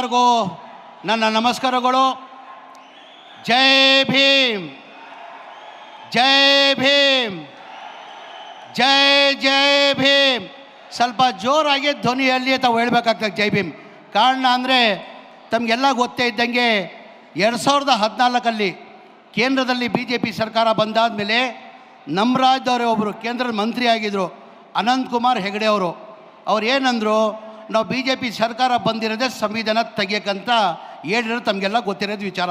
ಎಲ್ಲರಿಗೂ ನನ್ನ ನಮಸ್ಕಾರಗಳು. ಜೈ ಭೀಮ್. ಜೈ ಭೀಮ್. ಜೈ ಜೈ ಭೀಮ್. ಸ್ವಲ್ಪ ಜೋರಾಗಿ ಧ್ವನಿಯಲ್ಲಿ ತಾವು ಹೇಳ್ಬೇಕಾಗ್ತದೆ ಜೈ ಭೀಮ್. ಕಾರಣ ಅಂದರೆ ತಮಗೆಲ್ಲ ಗೊತ್ತೇ ಇದ್ದಂಗೆ ಎರಡು ಸಾವಿರದ ಹದಿನಾಲ್ಕಲ್ಲಿ ಕೇಂದ್ರದಲ್ಲಿ ಬಿ ಜೆ ಪಿ ಸರ್ಕಾರ ಬಂದಾದ ಮೇಲೆ ನಮ್ಮ ಒಬ್ಬರು ಕೇಂದ್ರದ ಮಂತ್ರಿ ಆಗಿದ್ದರು ಅನಂತಕುಮಾರ್ ಹೆಗಡೆ ಅವರು. ಅವ್ರು ಏನಂದರು ನಾವು ಬಿ ಜೆ ಪಿ ಸರ್ಕಾರ ಬಂದಿರೋದೇ ಸಂವಿಧಾನ ತೆಗಿಯಕ್ಕಂತ ಹೇಳಿರೋದು ತಮಗೆಲ್ಲ ಗೊತ್ತಿರೋದು ವಿಚಾರ.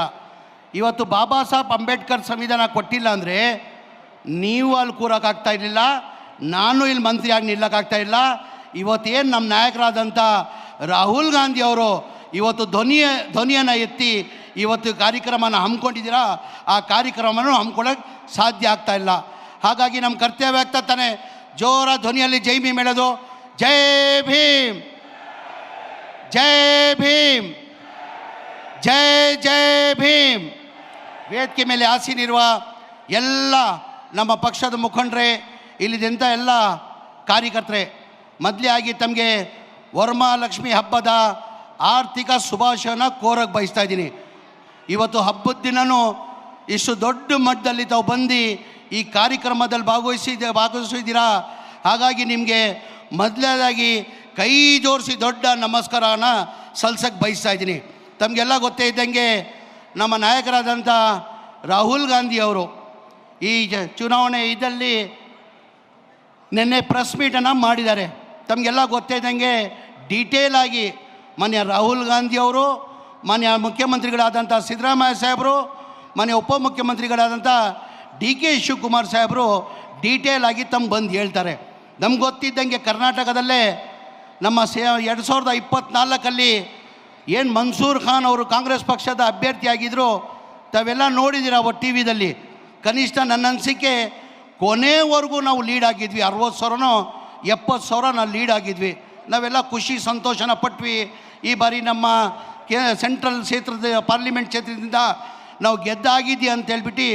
ಇವತ್ತು ಬಾಬಾ ಸಾಹೇಬ್ ಅಂಬೇಡ್ಕರ್ ಸಂವಿಧಾನ ಕೊಟ್ಟಿಲ್ಲ ಅಂದರೆ ನೀವು ಅಲ್ಲಿ ಕೂರೋಕ್ಕಾಗ್ತಾ ಇರಲಿಲ್ಲ, ನಾನು ಇಲ್ಲಿ ಮಂತ್ರಿಯಾಗಿ ನಿಲ್ಲಕ್ಕಾಗ್ತಾ ಇಲ್ಲ. ಇವತ್ತೇನು ನಮ್ಮ ನಾಯಕರಾದಂಥ ರಾಹುಲ್ ಗಾಂಧಿ ಅವರು ಇವತ್ತು ಧ್ವನಿಯ, ಧ್ವನಿಯನ್ನು ಎತ್ತಿ ಇವತ್ತು ಕಾರ್ಯಕ್ರಮನ ಹಮ್ಮಿಕೊಂಡಿದ್ದೀರಾ, ಆ ಕಾರ್ಯಕ್ರಮನೂ ಹಮ್ಮಿಕೊಳ್ಳೋಕೆ ಸಾಧ್ಯ ಆಗ್ತಾ ಇಲ್ಲ. ಹಾಗಾಗಿ ನಮ್ಮ ಕರ್ತವ್ಯ ಆಗ್ತಾ ತಾನೆ. ಜೋರ ಧ್ವನಿಯಲ್ಲಿ ಜೈ ಭೀಮ್ ಹೇಳೋದು. ಜೈ ಭೀಮ್. ಜೈ ಭೀಮ್. ಜೈ ಜೈ ಭೀಮ್. ವೇದಿಕೆ ಮೇಲೆ ಆಸೀನಿರುವ ಎಲ್ಲ ನಮ್ಮ ಪಕ್ಷದ ಮುಖಂಡರೇ, ಇಲ್ಲಿದ್ದಂಥ ಎಲ್ಲ ಕಾರ್ಯಕರ್ತರೆ, ಮೊದಲೇ ಆಗಿ ತಮಗೆ ವರಮಹಾಲಕ್ಷ್ಮಿ ಹಬ್ಬದ ಆರ್ಥಿಕ ಶುಭಾಶಯನ ಕೋರಕ್ಕೆ ಬಯಸ್ತಾ ಇದ್ದೀನಿ. ಇವತ್ತು ಹಬ್ಬದ ದಿನವೂ ಇಷ್ಟು ದೊಡ್ಡ ಮಟ್ಟದಲ್ಲಿ ತಾವು ಬಂದು ಈ ಕಾರ್ಯಕ್ರಮದಲ್ಲಿ ಭಾಗವಹಿಸಿದ ಭಾಗವಹಿಸಿದ್ದೀರಾ? ಹಾಗಾಗಿ ನಿಮಗೆ ಮೊದಲನೇದಾಗಿ ಕೈ ಜೋಡಿಸಿ ದೊಡ್ಡ ನಮಸ್ಕಾರನ ಸಲ್ಸಕ್ಕೆ ಬಯಸ್ತಾ ಇದ್ದೀನಿ. ತಮಗೆಲ್ಲ ಗೊತ್ತೇ ಇದ್ದಂಗೆ ನಮ್ಮ ನಾಯಕರಾದಂಥ ರಾಹುಲ್ ಗಾಂಧಿ ಅವರು ಈ ಚುನಾವಣೆ ಇದರಲ್ಲಿ ನಿನ್ನೆ ಪ್ರೆಸ್ ಮೀಟನ್ನು ಮಾಡಿದ್ದಾರೆ. ತಮಗೆಲ್ಲ ಗೊತ್ತೇ ಇದ್ದಂಗೆ ಡೀಟೇಲ್ ಆಗಿ ಮಾನ್ಯ ರಾಹುಲ್ ಗಾಂಧಿ ಅವರು, ಮಾನ್ಯ ಮುಖ್ಯಮಂತ್ರಿಗಳಾದಂಥ ಸಿದ್ದರಾಮಯ್ಯ ಸಾಹೇಬರು, ಮಾನ್ಯ ಉಪಮುಖ್ಯಮಂತ್ರಿಗಳಾದಂಥ ಡಿ ಕೆ ಶಿವಕುಮಾರ್ ಸಾಹೇಬರು ಡೀಟೇಲ್ ಆಗಿ ತಮ್ಮ ಬಂದು ಹೇಳ್ತಾರೆ. ನಮ್ಗೆ ಗೊತ್ತಿದ್ದಂಗೆ ಕರ್ನಾಟಕದಲ್ಲೇ ನಮ್ಮ ಸೇ ಎರಡು ಸಾವಿರದ ಇಪ್ಪತ್ತ್ನಾಲ್ಕಲ್ಲಿ ಏನು ಮನ್ಸೂರ್ ಖಾನ್ ಅವರು ಕಾಂಗ್ರೆಸ್ ಪಕ್ಷದ ಅಭ್ಯರ್ಥಿಯಾಗಿದ್ದರು ತಾವೆಲ್ಲ ನೋಡಿದ್ದೀರ ಅವತ್ತು ಟಿ ವಿದಲ್ಲಿ. ಕನಿಷ್ಠ ನನ್ನ ಅನಿಸಿಕೆ, ಕೊನೆವರೆಗೂ ನಾವು ಲೀಡ್ ಆಗಿದ್ವಿ. ಅರವತ್ತು ಸಾವಿರನೋ, ಎಪ್ಪತ್ತು ಸಾವಿರ ನಾವು ಲೀಡ್ ಆಗಿದ್ವಿ. ನಾವೆಲ್ಲ ಖುಷಿ, ಸಂತೋಷನ ಪಟ್ವಿ. ಈ ಬಾರಿ ನಮ್ಮ ಕೇ ಸೆಂಟ್ರಲ್ ಕ್ಷೇತ್ರದ ಪಾರ್ಲಿಮೆಂಟ್ ಕ್ಷೇತ್ರದಿಂದ ನಾವು ಗೆದ್ದಾಗಿದ್ದಿ ಅಂತ ಹೇಳ್ಬಿಟ್ಟು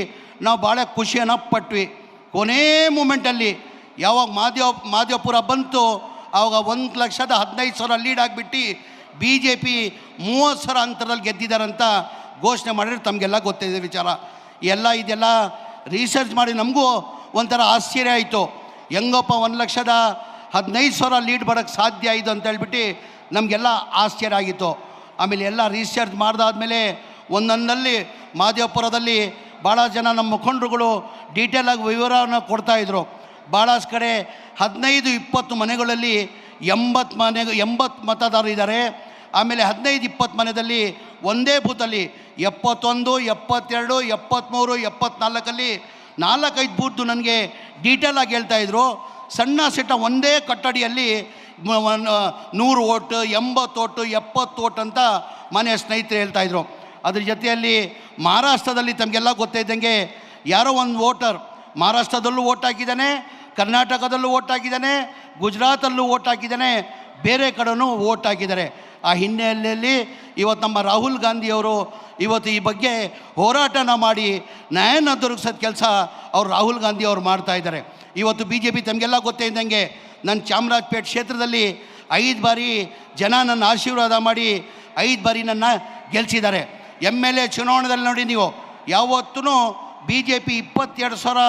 ನಾವು ಭಾಳ ಖುಷಿಯನ್ನು ಪಟ್ವಿ. ಕೊನೇ ಮೂಮೆಂಟಲ್ಲಿ ಯಾವಾಗ ಮಾದೇವ ಮಾದೇವಪುರ ಬಂತು ಆವಾಗ ಒಂದು ಲಕ್ಷದ ಹದಿನೈದು ಸಾವಿರ ಲೀಡ್ ಆಗಿಬಿಟ್ಟು ಬಿ ಜೆ ಪಿ ಮೂವತ್ತು ಸಾವಿರ ಅಂತರದಲ್ಲಿ ಅಂತ ಘೋಷಣೆ ಮಾಡಿದ್ರೆ ತಮಗೆಲ್ಲ ಗೊತ್ತಿದೆ ವಿಚಾರ. ಎಲ್ಲ ಇದೆಲ್ಲ ರಿಸರ್ಚ್ ಮಾಡಿ ನಮಗೂ ಒಂಥರ ಆಶ್ಚರ್ಯ ಆಯಿತು. ಹೆಂಗಪ್ಪ ಒಂದು ಲಕ್ಷದ ಹದಿನೈದು ಸಾವಿರ ಲೀಡ್ ಬರೋಕ್ಕೆ ಸಾಧ್ಯ ಆಯಿತು ಅಂತ ಹೇಳ್ಬಿಟ್ಟು ನಮಗೆಲ್ಲ ಆಶ್ಚರ್ಯ ಆಗಿತ್ತು. ಆಮೇಲೆ ಎಲ್ಲ ರಿಸರ್ಚ್ ಮಾಡಿದಾದ್ಮೇಲೆ ಒಂದೊಂದಲ್ಲಿ ಮಾದೇವಪುರದಲ್ಲಿ ಭಾಳ ಜನ ನಮ್ಮ ಮುಖಂಡರುಗಳು ಡೀಟೇಲಾಗಿ ವಿವರವನ್ನು ಕೊಡ್ತಾಯಿದ್ರು ಭಾಳಷ್ಟು ಕಡೆ ಹದಿನೈದು ಇಪ್ಪತ್ತು ಮನೆಗಳಲ್ಲಿ ಎಂಬತ್ತು ಮನೆ ಎಂಬತ್ತು ಮತದಾರರು ಇದ್ದಾರೆ. ಆಮೇಲೆ ಹದಿನೈದು ಇಪ್ಪತ್ತು ಮನೆಯಲ್ಲಿ ಒಂದೇ ಬೂತಲ್ಲಿ ಎಪ್ಪತ್ತೊಂದು, ಎಪ್ಪತ್ತೆರಡು ಎಪ್ಪತ್ತ್ಮೂರು ಎಪ್ಪತ್ನಾಲ್ಕಲ್ಲಿ ನಾಲ್ಕೈದು ಬೂತು ನನಗೆ ಡೀಟೇಲಾಗಿ ಹೇಳ್ತಾಯಿದ್ರು ಸಣ್ಣ ಸಿಟ್ಟ ಒಂದೇ ಕಟ್ಟಡಿಯಲ್ಲಿ ನೂರು ಓಟು, ಎಂಬತ್ತು ಓಟು, ಎಪ್ಪತ್ತು ಓಟ್ ಅಂತ ಮನೆಯ ಸ್ನೇಹಿತರು ಹೇಳ್ತಾಯಿದ್ರು ಅದ್ರ ಜೊತೆಯಲ್ಲಿ ಮಹಾರಾಷ್ಟ್ರದಲ್ಲಿ ತಮಗೆಲ್ಲ ಗೊತ್ತಿದ್ದಂಗೆ ಯಾರೋ ಒಂದು ವೋಟರ್ ಮಹಾರಾಷ್ಟ್ರದಲ್ಲೂ ಓಟ್ ಹಾಕಿದ್ದಾನೆ, ಕರ್ನಾಟಕದಲ್ಲೂ ಓಟ್ ಹಾಕಿದ್ದಾನೆ, ಗುಜರಾತಲ್ಲೂ ಓಟ್ ಹಾಕಿದ್ದಾನೆ, ಬೇರೆ ಕಡೆಯೂ ಓಟ್ ಹಾಕಿದ್ದಾರೆ. ಆ ಹಿನ್ನೆಲೆಯಲ್ಲಿ ಇವತ್ತು ನಮ್ಮ ರಾಹುಲ್ ಗಾಂಧಿಯವರು ಇವತ್ತು ಈ ಬಗ್ಗೆ ಹೋರಾಟನ ಮಾಡಿ ನ್ಯಾಯನ ದೊರಕಿಸೋದು ಕೆಲಸ ಅವ್ರು ರಾಹುಲ್ ಗಾಂಧಿ ಅವರು ಮಾಡ್ತಾ ಇದ್ದಾರೆ. ಇವತ್ತು ಬಿ ಜೆ ಪಿ ತಮಗೆಲ್ಲ ಗೊತ್ತೇ ಇದ್ದಂಗೆ ನನ್ನ ಚಾಮರಾಜಪೇಟೆ ಕ್ಷೇತ್ರದಲ್ಲಿ ಐದು ಬಾರಿ ಜನ ನನ್ನ ಆಶೀರ್ವಾದ ಮಾಡಿ ಐದು ಬಾರಿ ನನ್ನ ಗೆಲ್ಲಿಸಿದ್ದಾರೆ ಎಂ ಎಲ್ ಎ ಚುನಾವಣೆಯಲ್ಲಿ ನೋಡಿ ನೀವು ಯಾವತ್ತೂ ಬಿ ಜೆ ಪಿ ಇಪ್ಪತ್ತೆರಡು ಸಾವಿರ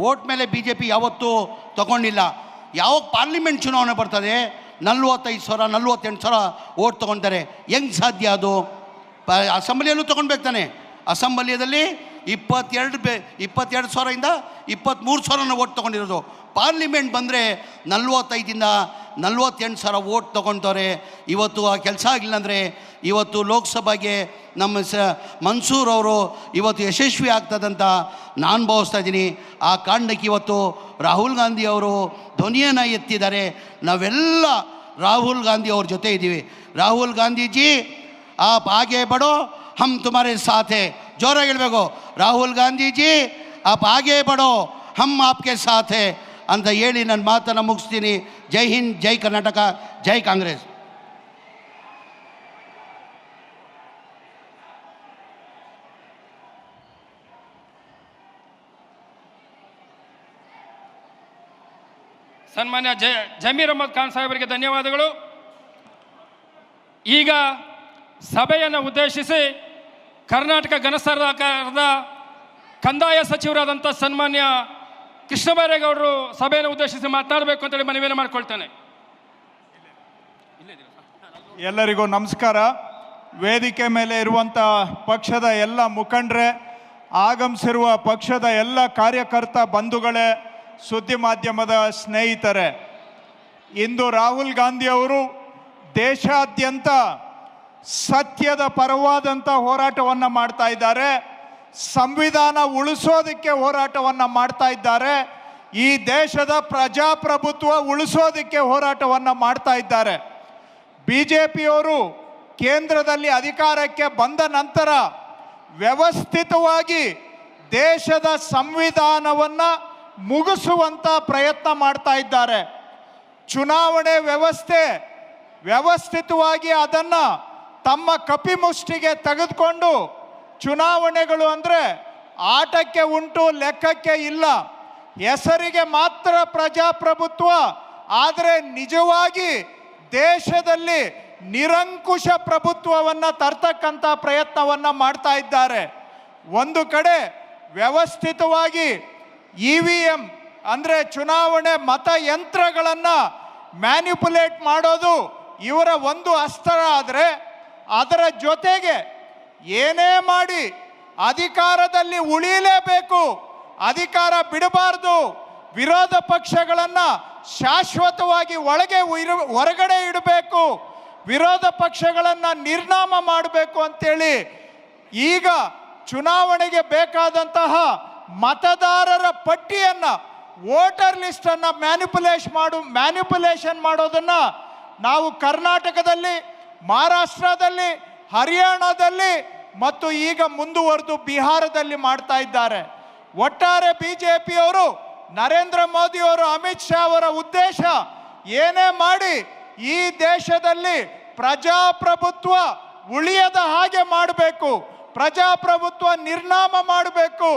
ಓಟ್ ಮೇಲೆ ಬಿ ಜೆ ಪಿ ಯಾವತ್ತೂ ತಗೊಂಡಿಲ್ಲ. ಯಾವ ಪಾರ್ಲಿಮೆಂಟ್ ಚುನಾವಣೆ ಬರ್ತದೆ, ನಲ್ವತ್ತೈದು ಸಾವಿರ, ನಲ್ವತ್ತೆಂಟು ಸಾವಿರ ಓಟ್ ತೊಗೊಂತಾರೆ ಹೆಂಗೆ ಸಾಧ್ಯ ಅದು? ಪ, ಅಸೆಂಬ್ಲಿಯಲ್ಲೂ ತೊಗೊಳ್ಬೇಕು ತಾನೆ. ಅಸೆಂಬ್ಲಿಯಲ್ಲಿ ಇಪ್ಪತ್ತೆರಡು ಬೆ, ಇಪ್ಪತ್ತೆರಡು ಸಾವಿರದಿಂದ ಇಪ್ಪತ್ತ್ಮೂರು ಸಾವಿರನ ಓಟ್ ತೊಗೊಂಡಿರೋದು. ಪಾರ್ಲಿಮೆಂಟ್ ಬಂದರೆ ನಲ್ವತ್ತೈದಿಂದ ನಲ್ವತ್ತೆಂಟು ಸಾವಿರ ಓಟ್ ತೊಗೊಳ್ತಾರೆ ಇವತ್ತು ಆ ಕೆಲಸ ಆಗಿಲ್ಲ ಅಂದರೆ ಇವತ್ತು ಲೋಕಸಭೆಗೆ ನಮ್ಮ ಸ ಮನ್ಸೂರ್ ಅವರು ಇವತ್ತು ಯಶಸ್ವಿ ಆಗ್ತದಂತ ನಾನು ಭಾವಿಸ್ತಾ ಇದ್ದೀನಿ. ಆ ಕಾರಣಕ್ಕೆ ಇವತ್ತು ರಾಹುಲ್ ಗಾಂಧಿ ಅವರು ಧ್ವನಿಯನ್ನು ಎತ್ತಿದ್ದಾರೆ. ನಾವೆಲ್ಲ ರಾಹುಲ್ ಗಾಂಧಿ ಅವ್ರ ಜೊತೆ ಇದ್ದೀವಿ. ರಾಹುಲ್ ಗಾಂಧೀಜಿ, ಆಪ್ ಆಗೆ ಬಡೋ, ಹಮ್ ತುಮಾರೇ ಸಾಥೆ. ಜೋರಾಗಿ ಹೇಳಬೇಕು. ರಾಹುಲ್ ಗಾಂಧೀಜಿ, ಆಪ್ ಹಾಗೆ ಬಡೋ, ಹಮ್ ಆಪ್ಕೆ ಸಾಥೆ ಅಂತ ಹೇಳಿ ನನ್ನ ಮಾತನ್ನು ಮುಗಿಸ್ತೀನಿ. ಜೈ ಹಿಂದ್, ಜೈ ಕರ್ನಾಟಕ, ಜೈ ಕಾಂಗ್ರೆಸ್. ಸನ್ಮಾನ್ಯ ಜ, ಜಮೀರ್ ಅಹಮದ್ ಖಾನ್ ಸಾಹೇಬರಿಗೆ ಧನ್ಯವಾದಗಳು. ಈಗ ಸಭೆಯನ್ನು ಉದ್ದೇಶಿಸಿ ಕರ್ನಾಟಕ ಘನ ಕಂದಾಯ ಸಚಿವರಾದಂಥ ಸನ್ಮಾನ್ಯ ಕೃಷ್ಣ ಬೈರೇಗೌಡರು ಸಭೆಯನ್ನು ಉದ್ದೇಶಿಸಿ ಮಾತನಾಡಬೇಕು ಅಂತೇಳಿ ಮನವಿಯನ್ನು ಮಾಡ್ಕೊಳ್ತೇನೆ. ಎಲ್ಲರಿಗೂ ನಮಸ್ಕಾರ. ವೇದಿಕೆ ಮೇಲೆ ಇರುವಂಥ ಪಕ್ಷದ ಎಲ್ಲ ಮುಖಂಡರೇ, ಆಗಮಿಸಿರುವ ಪಕ್ಷದ ಎಲ್ಲ ಕಾರ್ಯಕರ್ತ ಬಂಧುಗಳೇ, ಸುದ್ದಿ ಮಾಧ್ಯಮದ ಸ್ನೇಹಿತರೆ, ಇಂದು ರಾಹುಲ್ ಗಾಂಧಿ ಅವರು ದೇಶಾದ್ಯಂತ ಸತ್ಯದ ಪರವಾದಂಥ ಹೋರಾಟವನ್ನು ಮಾಡ್ತಾ ಇದ್ದಾರೆ. ಸಂವಿಧಾನ ಉಳಿಸೋದಕ್ಕೆ ಹೋರಾಟವನ್ನು ಮಾಡ್ತಾ ಇದ್ದಾರೆ. ಈ ದೇಶದ ಪ್ರಜಾಪ್ರಭುತ್ವ ಉಳಿಸೋದಕ್ಕೆ ಹೋರಾಟವನ್ನು ಮಾಡ್ತಾ ಇದ್ದಾರೆ. ಬಿ ಜೆ ಪಿಯವರು ಕೇಂದ್ರದಲ್ಲಿ ಅಧಿಕಾರಕ್ಕೆ ಬಂದ ನಂತರ ವ್ಯವಸ್ಥಿತವಾಗಿ ದೇಶದ ಸಂವಿಧಾನವನ್ನು ಮುಗಿಸುವಂಥ ಪ್ರಯತ್ನ ಮಾಡ್ತಾ ಇದ್ದಾರೆ. ಚುನಾವಣೆ ವ್ಯವಸ್ಥೆ ವ್ಯವಸ್ಥಿತವಾಗಿ ಅದನ್ನು ತಮ್ಮ ಕಪಿಮುಷ್ಟಿಗೆ ತೆಗೆದುಕೊಂಡು ಚುನಾವಣೆಗಳು ಅಂದರೆ ಆಟಕ್ಕೆ ಉಂಟು, ಲೆಕ್ಕಕ್ಕೆ ಇಲ್ಲ. ಹೆಸರಿಗೆ ಮಾತ್ರ ಪ್ರಜಾಪ್ರಭುತ್ವ, ಆದರೆ ನಿಜವಾಗಿ ದೇಶದಲ್ಲಿ ನಿರಂಕುಶ ಪ್ರಭುತ್ವವನ್ನು ತರ್ತಕ್ಕಂಥ ಪ್ರಯತ್ನವನ್ನು ಮಾಡ್ತಾ ಇದ್ದಾರೆ. ಒಂದು ಕಡೆ ವ್ಯವಸ್ಥಿತವಾಗಿ ಇ ವಿ ಎಂ ಅಂದರೆ ಚುನಾವಣೆ ಮತಯಂತ್ರಗಳನ್ನು ಮ್ಯಾನಿಪುಲೇಟ್ ಮಾಡೋದು ಇವರ ಒಂದು ಅಸ್ತ್ರ ಆದರೆ ಅದರ ಜೊತೆಗೆ ಏನೇ ಮಾಡಿ ಅಧಿಕಾರದಲ್ಲಿ ಉಳಿಯಲೇಬೇಕು, ಅಧಿಕಾರ ಬಿಡಬಾರ್ದು, ವಿರೋಧ ಪಕ್ಷಗಳನ್ನು ಶಾಶ್ವತವಾಗಿ ಒಳಗೆ ಹೊರಗಡೆ ಇಡಬೇಕು, ವಿರೋಧ ಪಕ್ಷಗಳನ್ನು ನಿರ್ನಾಮ ಮಾಡಬೇಕು ಅಂತೇಳಿ ಈಗ ಚುನಾವಣೆಗೆ ಬೇಕಾದಂತಹ ಮತದಾರರ ಪಟ್ಟಿಯನ್ನು, ವೋಟರ್ ಲಿಸ್ಟನ್ನು ಮ್ಯಾನಿಪುಲೇಷ್ ಮಾಡು, ಮ್ಯಾನಿಪುಲೇಷನ್ ಮಾಡೋದನ್ನು ನಾವು ಕರ್ನಾಟಕದಲ್ಲಿ, ಮಹಾರಾಷ್ಟ್ರದಲ್ಲಿ ಹರಿಯಾಣದಲ್ಲಿ ಮತ್ತು ಈಗ ಮುಂದುವರೆದು ಬಿಹಾರದಲ್ಲಿ ಮಾಡ್ತಾ ಇದ್ದಾರೆ. ಒಟ್ಟಾರೆ ಬಿ ಜೆ ಪಿಯವರು ನರೇಂದ್ರ ಮೋದಿಯವರು ಅಮಿತ್ ಶಾ ಅವರ ಉದ್ದೇಶ ಏನೇ ಮಾಡಿ ಈ ದೇಶದಲ್ಲಿ ಪ್ರಜಾಪ್ರಭುತ್ವ ಉಳಿಯದ ಹಾಗೆ ಮಾಡಬೇಕು, ಪ್ರಜಾಪ್ರಭುತ್ವ ನಿರ್ನಾಮ ಮಾಡಬೇಕು,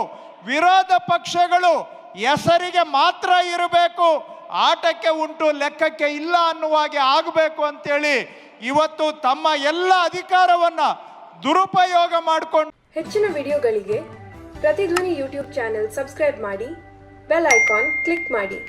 ವಿರೋಧ ಪಕ್ಷಗಳು ಹೆಸರಿಗೆ ಮಾತ್ರ ಇರಬೇಕು, ಆಟಕ್ಕೆ ಉಂಟು ಲೆಕ್ಕಕ್ಕೆ ಇಲ್ಲ ಅನ್ನುವ ಹಾಗೆ ಆಗಬೇಕು ಅಂತೇಳಿ ಇವತ್ತು ತಮ್ಮ ಎಲ್ಲ ಅಧಿಕಾರವನ್ನ ದುರುಪಯೋಗ ಮಾಡಿಕೊಂಡು ಹೆಚ್ಚಿನ ವಿಡಿಯೋಗಳಿಗೆ ಪ್ರತಿಧ್ವನಿ ಯೂಟ್ಯೂಬ್ ಚಾನೆಲ್ ಸಬ್ಸ್ಕ್ರೈಬ್ ಮಾಡಿ ಬೆಲ್ ಐಕಾನ್ ಕ್ಲಿಕ್ ಮಾಡಿ.